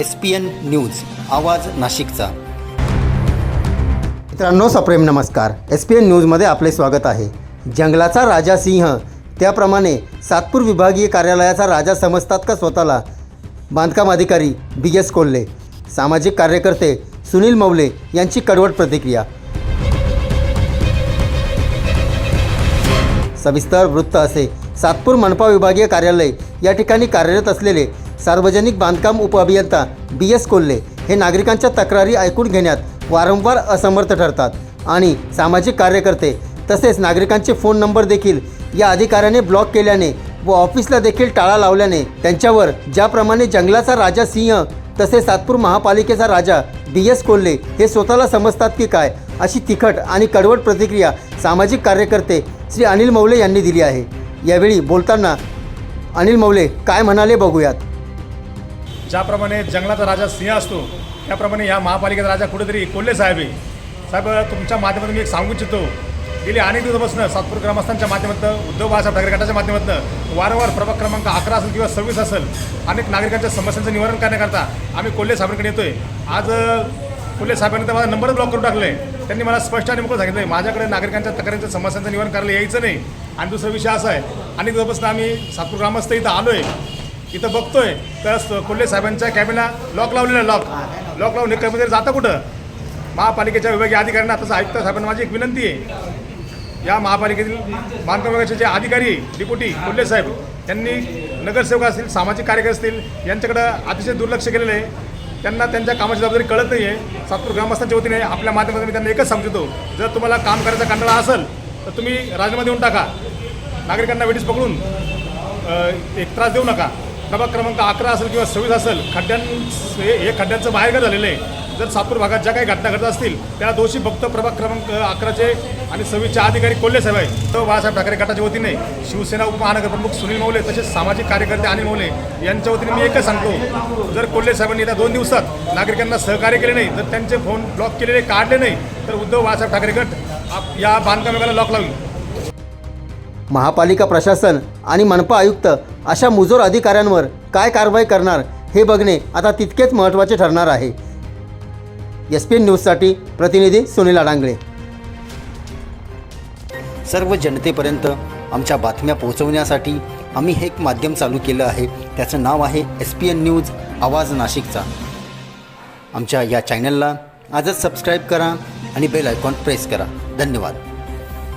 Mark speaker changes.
Speaker 1: S P N news आवाज नाशिकचा.
Speaker 2: मित्रांनो सप्रेम नमस्कार. एस पी एन न्यूजमध्ये आपले स्वागत आहे. जंगलाचा राजा सिंह त्याप्रमाणे सातपूर विभागीय कार्यालयाचा राजा समजतात का स्वतःला? बांधकाम अधिकारी बी एस कोल्हे सामाजिक कार्यकर्ते सुनील मौले यांची कडवट प्रतिक्रिया. सविस्तर वृत्त असे. सातपूर मनपा विभागीय कार्यालय या ठिकाणी कार्यरत असलेले सार्वजनिक बांधकाम उपअभियंता बी एस कोल्हे हे नागरिकांच्या तक्रारी ऐकून घेण्यात वारंवार असमर्थ ठरतात आणि सामाजिक कार्यकर्ते तसेच नागरिकांचे फोन नंबर देखील या अधिकाऱ्याने ब्लॉक केल्याने व ऑफिसला देखील टाळा लावल्याने त्यांच्यावर ज्याप्रमाणे जंगलाचा राजा सिंह तसेच सातपूर महापालिकेचा राजा बी एस कोल्हे हे स्वतःला समजतात की काय अशी तिखट आणि कडवट प्रतिक्रिया सामाजिक कार्यकर्ते श्री अनिल मौले यांनी दिली आहे. यावेळी बोलताना अनिल मौले काय म्हणाले बघूयात?
Speaker 3: ज्याप्रमाणे जंगलाचा राजा सिंह असतो त्याप्रमाणे या महापालिकेचा राजा कुठेतरी कोल्हे साहेब आहे. साहेब तुमच्या माध्यमातून मी एक सांगू इच्छितो. गेली अनेक दिवसापासून सातपूर ग्रामस्थांच्या माध्यमातून उद्धव बाळासाहेब ठाकरे गटाच्या माध्यमातून वारंवार प्रभाग क्रमांक अकरा असेल किंवा सव्वीस असेल अनेक नागरिकांच्या समस्यांचं निवारण करण्याकरता आम्ही कोल्हे साहेबांकडे येतोय. आज कोल्हे साहेबांनी तर माझा नंबरच ब्लॉक करून टाकले त्यांनी मला स्पष्ट आणि मोकळं सांगितलं माझ्याकडे नागरिकांच्या तक्रारींच्या समस्यांचं निवारण करायला यायचं नाही. आणि दुसरा विषय असा आहे अनेक दिवसापासून आम्ही सातपूर ग्रामस्थ इथं आलोय. इथं बघतोय. तर स- कोल्हे साहेबांच्या कॅबिनला लॉक लावलेला लॉक लॉक लावून हे कर्मचारी जातं कुठं? महापालिकेच्या विभागीय अधिकाऱ्यांना तसं आयुक्त साहेबांना माझी एक विनंती आहे. या महापालिकेतील बांधकाम विभागाचे जे अधिकारी डिप्युटी कोल्हे साहेब त्यांनी नगरसेवक असतील सामाजिक कार्यकर्ते असतील यांच्याकडं अतिशय दुर्लक्ष केलेलं आहे. त्यांना त्यांच्या कामाची जबाबदारी कळत नाही आहे सातपूर ग्रामस्थांच्या वतीने आपल्या माध्यमातून मी त्यांना एकच सांगतो जर तुम्हाला काम करायचा कंटाळा असेल तर तुम्ही राजीनामा देऊन टाका. नागरिकांना वेळीच पकडून एक त्रास देऊ नका. प्रभाग क्रमांक अकरा असेल किंवा सव्वीस असेल खड्ड्यां हे हे खड्ड्यांचं बाहेरघर झालेलं आहे. जर सातपूर भागात ज्या काही घटना घडत असतील त्या दोषी फक्त प्रभाग क्रमांक अकराचे आणि सव्वीसचे अधिकारी कोल्हे साहेब आहे तो बाळासाहेब ठाकरे गटाच्या वतीने शिवसेना उपमहानगर प्रमुख सुनील मौले तसेच सामाजिक कार्यकर्ते अनिल मौले यांच्या वतीने मी एकच सांगतो जर कोल्हे साहेबांनी येत्या दोन दिवसात नागरिकांना सहकार्य केले नाही जर त्यांचे फोन ब्लॉक केलेले काढले नाही तर उद्धव बाळासाहेब ठाकरे गट आप- या बांधकाम विभागाला लॉक लावली
Speaker 2: महापालिका प्रशासन आणि मनपा आयुक्त अशा मुजोर अधिकाऱ्यांवर काय कारवाई करणार हे बघणे आता तितकेच महत्त्वाचे ठरणार आहे. एस पी एन न्यूजसाठी प्रतिनिधी सुनील अडांगळे
Speaker 1: सर्व जनतेपर्यंत आमच्या बातम्या पोहोचवण्यासाठी आम्ही हे एक माध्यम चालू केलं आहे. त्याचं नाव आहे एस पी एन न्यूज आवाज नाशिकचा. आमच्या या चॅनलला आजच सबस्क्राईब करा आणि बेल आयकॉन प्रेस करा. धन्यवाद.